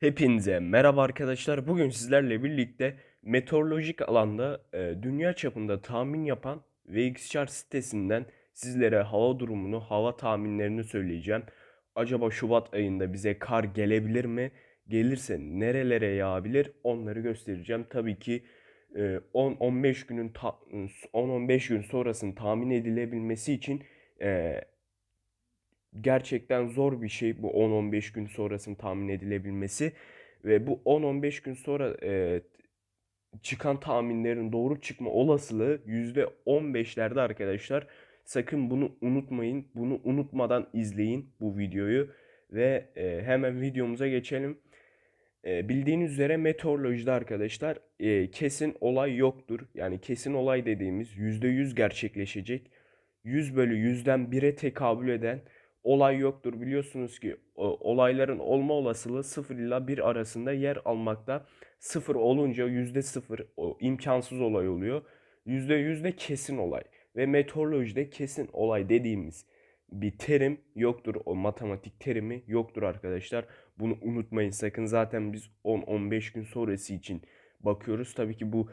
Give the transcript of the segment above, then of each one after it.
Hepinize merhaba arkadaşlar. Bugün sizlerle birlikte meteorolojik alanda e, dünya çapında tahmin yapan VXChart sitesinden sizlere hava durumunu, hava tahminlerini söyleyeceğim. Acaba Şubat ayında bize kar gelebilir mi? Gelirse nerelere yağabilir? Onları göstereceğim. Tabii ki e, 10-15 günün 10-15 gün sonrasını tahmin edilebilmesi için e, gerçekten zor bir şey bu 10-15 gün sonrasını tahmin edilebilmesi ve bu 10-15 gün sonra e, çıkan tahminlerin doğru çıkma olasılığı %15'lerde arkadaşlar. Sakın bunu unutmayın. Bunu unutmadan izleyin bu videoyu ve e, hemen videomuza geçelim. E, bildiğiniz üzere meteorolojide arkadaşlar e, kesin olay yoktur. Yani kesin olay dediğimiz %100 gerçekleşecek. 100 bölü 100'den 1'e tekabül eden olay yoktur. Biliyorsunuz ki olayların olma olasılığı 0 ile 1 arasında yer almakta. 0 olunca %0 o imkansız olay oluyor. %100 de kesin olay. Ve meteorolojide kesin olay dediğimiz bir terim yoktur. O matematik terimi yoktur arkadaşlar. Bunu unutmayın sakın. Zaten biz 10-15 gün sonrası için bakıyoruz. Tabii ki bu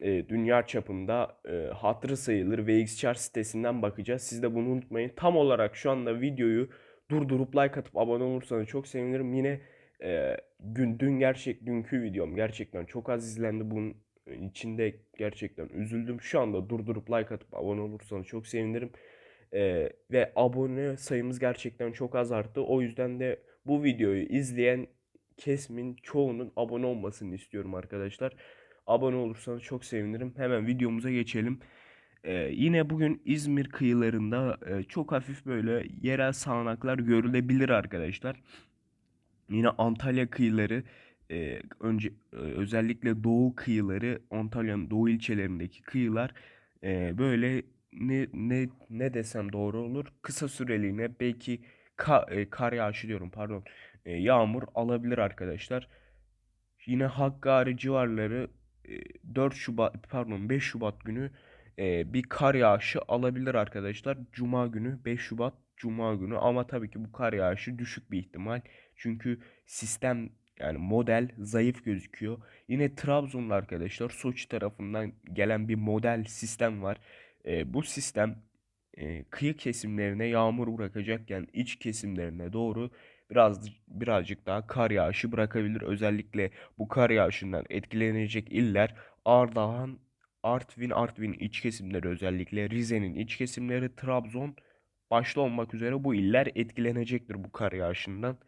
e, dünya çapında e, hatırı sayılır VXChart sitesinden bakacağız. Siz de bunu unutmayın. Tam olarak şu anda videoyu durdurup like atıp abone olursanız çok sevinirim. Yine e, gün dün gerçek dünkü videom gerçekten çok az izlendi. Bunun içinde gerçekten üzüldüm. Şu anda durdurup like atıp abone olursanız çok sevinirim. E, ve abone sayımız gerçekten çok az arttı. O yüzden de bu videoyu izleyen kesmin çoğunun abone olmasını istiyorum arkadaşlar. Abone olursanız çok sevinirim. Hemen videomuza geçelim. Ee, yine bugün İzmir kıyılarında e, çok hafif böyle yerel sağanaklar görülebilir arkadaşlar. Yine Antalya kıyıları e, önce e, özellikle doğu kıyıları Antalya'nın doğu ilçelerindeki kıyılar e, böyle ne ne ne desem doğru olur kısa süreliğine belki ka, e, kar yağışı diyorum pardon e, yağmur alabilir arkadaşlar. Yine Hakkari civarları 4 Şubat pardon 5 Şubat günü e, bir kar yağışı alabilir arkadaşlar. Cuma günü 5 Şubat Cuma günü ama tabii ki bu kar yağışı düşük bir ihtimal. Çünkü sistem yani model zayıf gözüküyor. Yine Trabzon'da arkadaşlar Soçi tarafından gelen bir model sistem var. E, bu sistem kıyı kesimlerine yağmur bırakacakken iç kesimlerine doğru biraz birazcık daha kar yağışı bırakabilir. Özellikle bu kar yağışından etkilenecek iller Ardahan, Artvin, Artvin iç kesimleri özellikle Rize'nin iç kesimleri, Trabzon başta olmak üzere bu iller etkilenecektir bu kar yağışından.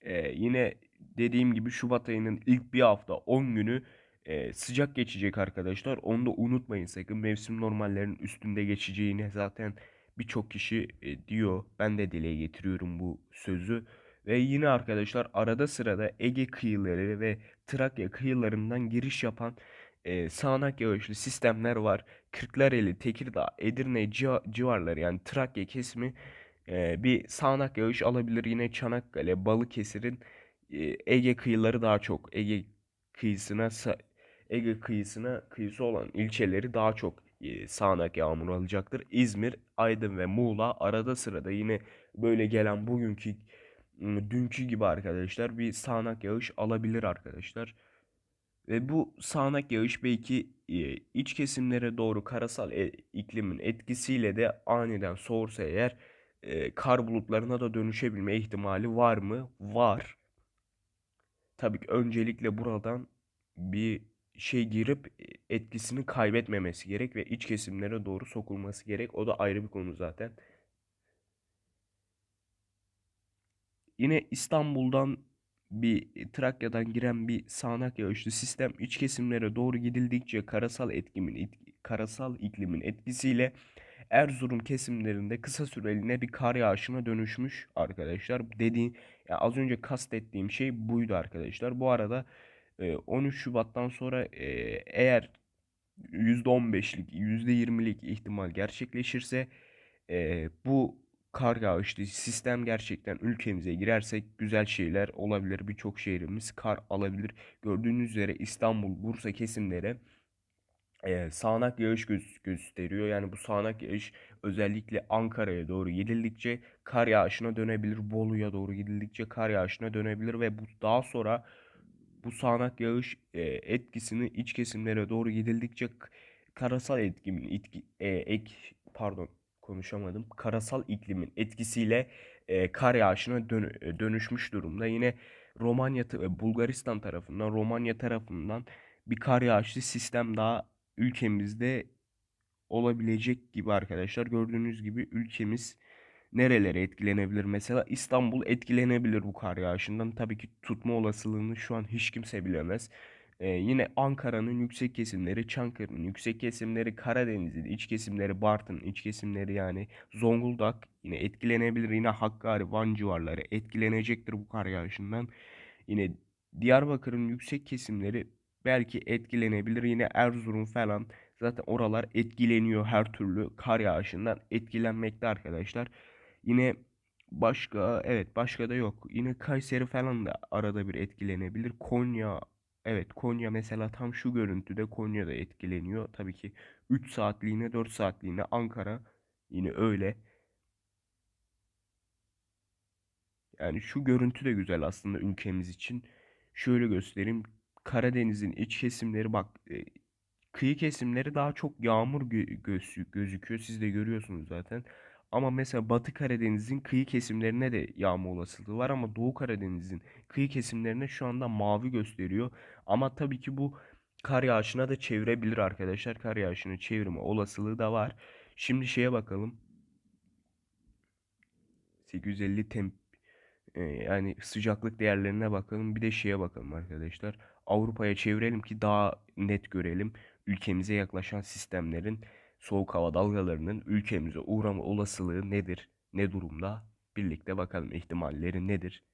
Ee, yine dediğim gibi Şubat ayının ilk bir hafta 10 günü e, sıcak geçecek arkadaşlar. Onu da unutmayın sakın. Mevsim normallerinin üstünde geçeceğini zaten birçok kişi e, diyor. Ben de dile getiriyorum bu sözü. Ve yine arkadaşlar arada sırada Ege kıyıları ve Trakya kıyılarından giriş yapan e, sağanak yağışlı sistemler var. Kırklareli, Tekirdağ, Edirne civarları yani Trakya kesimi e, bir sağanak yağış alabilir. Yine Çanakkale, Balıkesir'in Ege kıyıları daha çok. Ege kıyısına Ege kıyısına kıyısı olan ilçeleri daha çok sağanak yağmur alacaktır. İzmir, Aydın ve Muğla arada sırada yine böyle gelen bugünkü dünkü gibi arkadaşlar bir sağanak yağış alabilir arkadaşlar. Ve bu sağanak yağış belki iç kesimlere doğru karasal e, iklimin etkisiyle de aniden soğursa eğer kar bulutlarına da dönüşebilme ihtimali var mı? Var. Tabii ki öncelikle buradan bir şey girip etkisini kaybetmemesi gerek ve iç kesimlere doğru sokulması gerek. O da ayrı bir konu zaten. Yine İstanbul'dan bir Trakya'dan giren bir sağanak yağışlı sistem iç kesimlere doğru gidildikçe karasal etkimin karasal iklimin etkisiyle Erzurum kesimlerinde kısa süreliğine bir kar yağışına dönüşmüş arkadaşlar. Dediğim yani az önce kastettiğim şey buydu arkadaşlar. Bu arada 13 Şubat'tan sonra eğer %15'lik %20'lik ihtimal gerçekleşirse bu kar yağışlı sistem gerçekten ülkemize girersek güzel şeyler olabilir. Birçok şehrimiz kar alabilir. Gördüğünüz üzere İstanbul, Bursa kesimlere e, sağanak yağış göz- gösteriyor. Yani bu sağanak yağış özellikle Ankara'ya doğru gidildikçe kar yağışına dönebilir. Bolu'ya doğru gidildikçe kar yağışına dönebilir ve bu daha sonra bu sağanak yağış e, etkisini iç kesimlere doğru gidildikçe karasal etkimin itki, e, ek pardon konuşamadım. Karasal iklimin etkisiyle e, kar yağışına e, dönüşmüş durumda. Yine Romanya ta- Bulgaristan tarafından, Romanya tarafından bir kar yağışı sistem daha ülkemizde olabilecek gibi arkadaşlar. Gördüğünüz gibi ülkemiz nerelere etkilenebilir? Mesela İstanbul etkilenebilir bu kar yağışından. Tabii ki tutma olasılığını şu an hiç kimse bilemez. Ee, yine Ankara'nın yüksek kesimleri, Çankırı'nın yüksek kesimleri, Karadeniz'in iç kesimleri, Bartın'ın iç kesimleri yani Zonguldak yine etkilenebilir. Yine Hakkari, Van civarları etkilenecektir bu kar yağışından. Yine Diyarbakır'ın yüksek kesimleri belki etkilenebilir. Yine Erzurum falan zaten oralar etkileniyor her türlü kar yağışından etkilenmekte arkadaşlar. Yine başka evet başka da yok. Yine Kayseri falan da arada bir etkilenebilir. Konya evet Konya mesela tam şu görüntüde Konya da etkileniyor. Tabii ki 3 saatliğine 4 saatliğine Ankara yine öyle. Yani şu görüntü de güzel aslında ülkemiz için. Şöyle göstereyim. Karadeniz'in iç kesimleri bak e, kıyı kesimleri daha çok yağmur gö- gözü- gözüküyor. Siz de görüyorsunuz zaten. Ama mesela Batı Karadeniz'in kıyı kesimlerine de yağma olasılığı var ama Doğu Karadeniz'in kıyı kesimlerine şu anda mavi gösteriyor. Ama tabii ki bu kar yağışına da çevirebilir arkadaşlar. Kar yağışını çevirme olasılığı da var. Şimdi şeye bakalım. 850 tem e, yani sıcaklık değerlerine bakalım. Bir de şeye bakalım arkadaşlar. Avrupa'ya çevirelim ki daha net görelim. Ülkemize yaklaşan sistemlerin soğuk hava dalgalarının ülkemize uğrama olasılığı nedir? Ne durumda? Birlikte bakalım ihtimalleri nedir?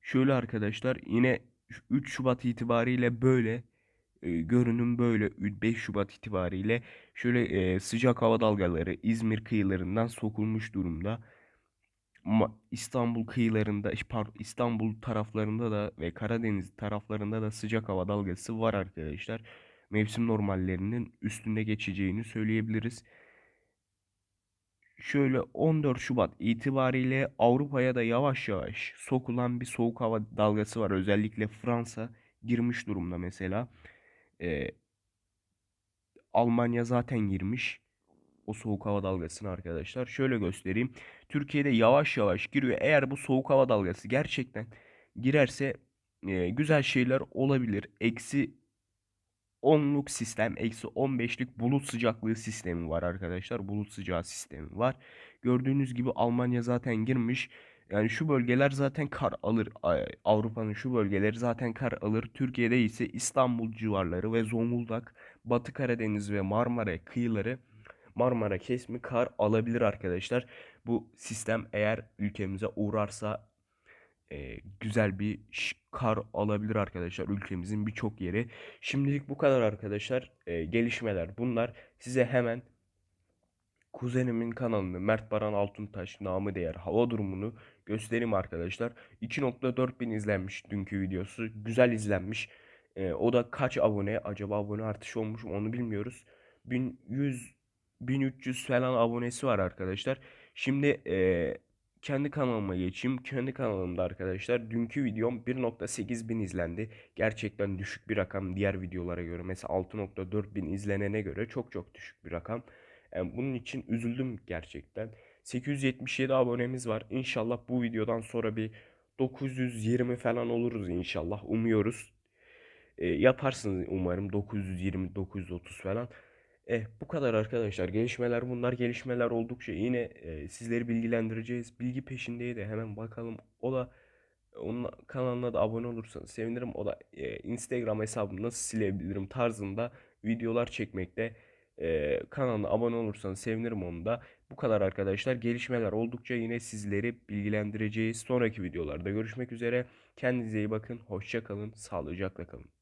Şöyle arkadaşlar yine 3 Şubat itibariyle böyle e, görünüm böyle 5 Şubat itibariyle şöyle e, sıcak hava dalgaları İzmir kıyılarından sokulmuş durumda. İstanbul kıyılarında, İstanbul taraflarında da ve Karadeniz taraflarında da sıcak hava dalgası var arkadaşlar. Mevsim normallerinin üstünde geçeceğini söyleyebiliriz. Şöyle 14 Şubat itibariyle Avrupa'ya da yavaş yavaş sokulan bir soğuk hava dalgası var. Özellikle Fransa girmiş durumda mesela. Ee, Almanya zaten girmiş o soğuk hava dalgasını arkadaşlar. Şöyle göstereyim. Türkiye'de yavaş yavaş giriyor. Eğer bu soğuk hava dalgası gerçekten girerse e, güzel şeyler olabilir. Eksi 10'luk sistem, eksi 15'lik bulut sıcaklığı sistemi var arkadaşlar. Bulut sıcağı sistemi var. Gördüğünüz gibi Almanya zaten girmiş. Yani şu bölgeler zaten kar alır. Avrupa'nın şu bölgeleri zaten kar alır. Türkiye'de ise İstanbul civarları ve Zonguldak, Batı Karadeniz ve Marmara kıyıları Marmara kesimi kar alabilir arkadaşlar. Bu sistem eğer ülkemize uğrarsa e, güzel bir kar alabilir arkadaşlar ülkemizin birçok yeri. Şimdilik bu kadar arkadaşlar. E, gelişmeler bunlar. Size hemen kuzenimin kanalını Mert Baran Altuntaş namı değer hava durumunu göstereyim arkadaşlar. 2.4 bin izlenmiş dünkü videosu. Güzel izlenmiş. E, o da kaç abone? Acaba abone artışı olmuş mu onu bilmiyoruz. 1100 1300 falan abonesi var arkadaşlar. Şimdi e, kendi kanalıma geçeyim. Kendi kanalımda arkadaşlar dünkü videom 1.8 bin izlendi. Gerçekten düşük bir rakam diğer videolara göre. Mesela 6.4 bin izlenene göre çok çok düşük bir rakam. Yani bunun için üzüldüm gerçekten. 877 abonemiz var. İnşallah bu videodan sonra bir 920 falan oluruz inşallah. Umuyoruz. E, yaparsınız umarım 920 930 falan. Eh bu kadar arkadaşlar. Gelişmeler bunlar. Gelişmeler oldukça yine e, sizleri bilgilendireceğiz. Bilgi peşindeyi de hemen bakalım. O da onun kanalına da abone olursanız sevinirim. O da e, Instagram hesabımı nasıl silebilirim tarzında videolar çekmekte. E, kanalına abone olursanız sevinirim onu da. Bu kadar arkadaşlar. Gelişmeler oldukça yine sizleri bilgilendireceğiz. Sonraki videolarda görüşmek üzere. Kendinize iyi bakın. Hoşça kalın. Sağlıcakla kalın.